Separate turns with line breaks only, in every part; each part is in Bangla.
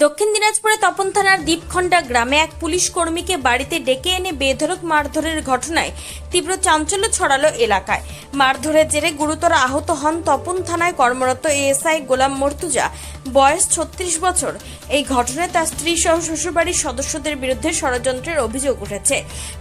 দক্ষিণ দিনাজপুরে তপন থানার দ্বীপখণ্ডা গ্রামে এক পুলিশ কর্মীকে বাড়িতে ডেকে এনে বেধরক মারধরের ঘটনায় তীব্র চাঞ্চল্য ছড়ালো এলাকায়। মারধরের জেরে গুরুতর আহত হন তপন থানায় কর্মরত এএসআই গোলাম মর্তুজা। বয়স ছত্রিশ বছর। এই ঘটনায় তার স্ত্রী সহ শ্বশুরবাড়ির সদস্যদের বিরুদ্ধে ষড়যন্ত্রের অভিযোগ উঠেছে।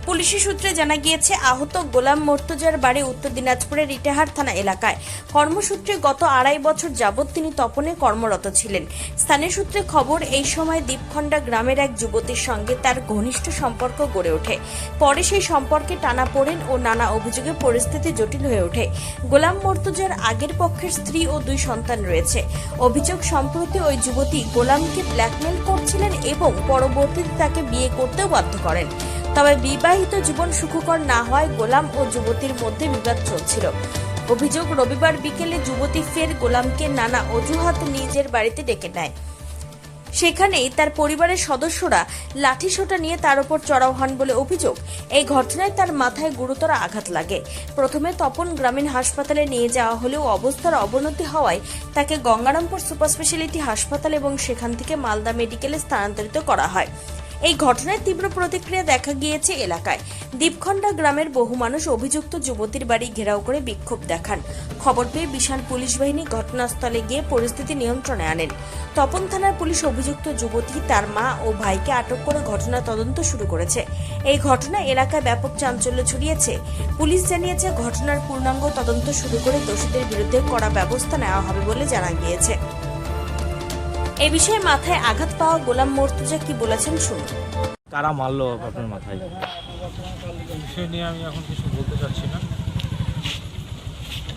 পুলিশি সূত্রে জানা গিয়েছে, আহত গোলাম মর্তুজার বাড়ি উত্তর দিনাজপুরের ইটাহার থানা এলাকায়। কর্মসূত্রে গত আড়াই বছর যাবৎ তিনি তপনে কর্মরত ছিলেন। স্থানীয় সূত্রে খবর এই সময় দ্বীপখণ্ডা গ্রামের এক যুবতীর সঙ্গে তার ঘনিষ্ঠ সম্পর্ক গড়ে ওঠে। পরে সেই সম্পর্কে টানা পড়েন ও নানা অভিযোগে পরিস্থিতি জটিল হয়ে ওঠে। গোলাম মর্তুজার আগের পক্ষের স্ত্রী ও দুই সন্তান রয়েছে। অভিযোগ সম্প্রতি ওই যুবতী গোলামকে ব্ল্যাকমেল করছিলেন এবং পরবর্তীতে তাকে বিয়ে করতেও বাধ্য করেন। তবে বিবাহিত জীবন সুখকর না হয় গোলাম ও যুবতীর মধ্যে বিবাদ চলছিল। অভিযোগ রবিবার বিকেলে যুবতী ফের গোলামকে নানা অজুহাত নিজের বাড়িতে ডেকে নেয়। সেখানেই তার পরিবারের সদস্যরা লাঠিসোঁটা নিয়ে তার উপর চড়াও হন বলে অভিযোগ। এই ঘটনায় তার মাথায় গুরুতর আঘাত লাগে। প্রথমে তপন গ্রামীণ হাসপাতালে নিয়ে যাওয়া হলেও অবস্থার অবনতি হওয়ায় তাকে গঙ্গারামপুর সুপার স্পেশালিটি হাসপাতাল এবং সেখান থেকে মালদা মেডিকেলে স্থানান্তরিত করা হয়। এই ঘটনায় তীব্র প্রতিক্রিয়া দেখা গিয়েছে এলাকায়। দ্বীপখণ্ডা গ্রামের বহু মানুষ অভিযুক্ত যুবতীর বাড়ি ঘেরাও করে বিক্ষোভ দেখান। খবর পেয়ে বিশাল পুলিশ বাহিনী ঘটনাস্থলে গিয়ে পরিস্থিতি নিয়ন্ত্রণে আনেন। তপন থানার পুলিশ অভিযুক্ত যুবতী, তার মা ও ভাইকে আটক করে ঘটনা তদন্ত শুরু করেছে। এই ঘটনা এলাকায় ব্যাপক চাঞ্চল্য ছড়িয়েছে। পুলিশ জানিয়েছে, ঘটনার পূর্ণাঙ্গ তদন্ত শুরু করে দোষীদের বিরুদ্ধে কড়া ব্যবস্থা নেওয়া হবে বলে জানা গিয়েছে। এ বিষয়ে মাথায় আঘাত পাওয়া গোলাম মর্তুজা কি বলেছেন শুনুন।
কারা মারলো আপনার মাথায়?
বিষয় নিয়ে আমি এখন কিছু বলতে চাচ্ছি না।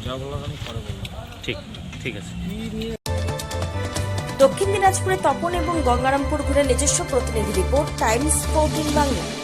যা বলার আমি পরে বলব।
ঠিক ঠিক আছে।
দক্ষিণ দিনাজপুরে তপন এবং গঙ্গারামপুর ঘুরে নিজস্ব প্রতিনিধি রিপোর্ট টাইমস ফোর বাংলা।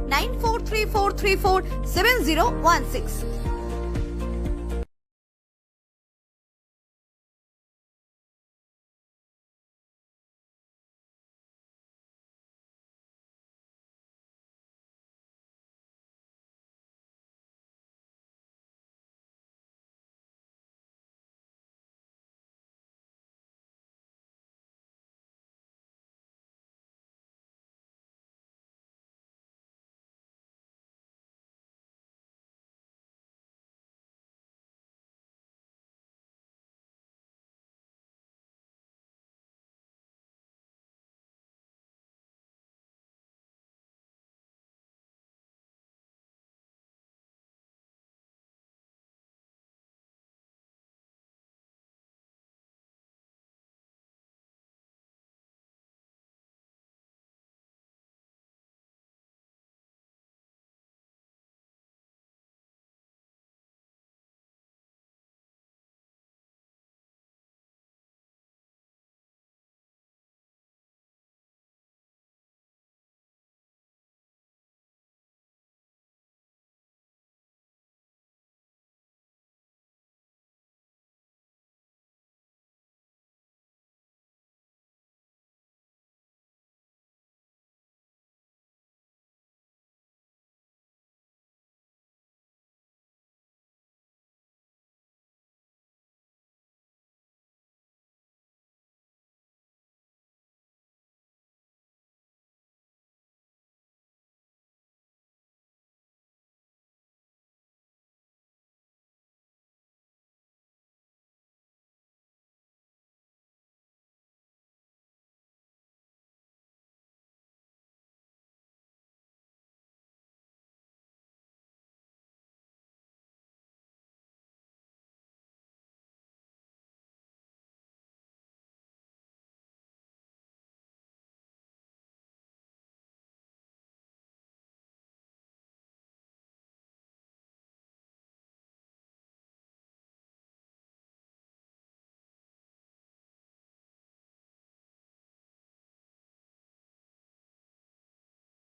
9434347016.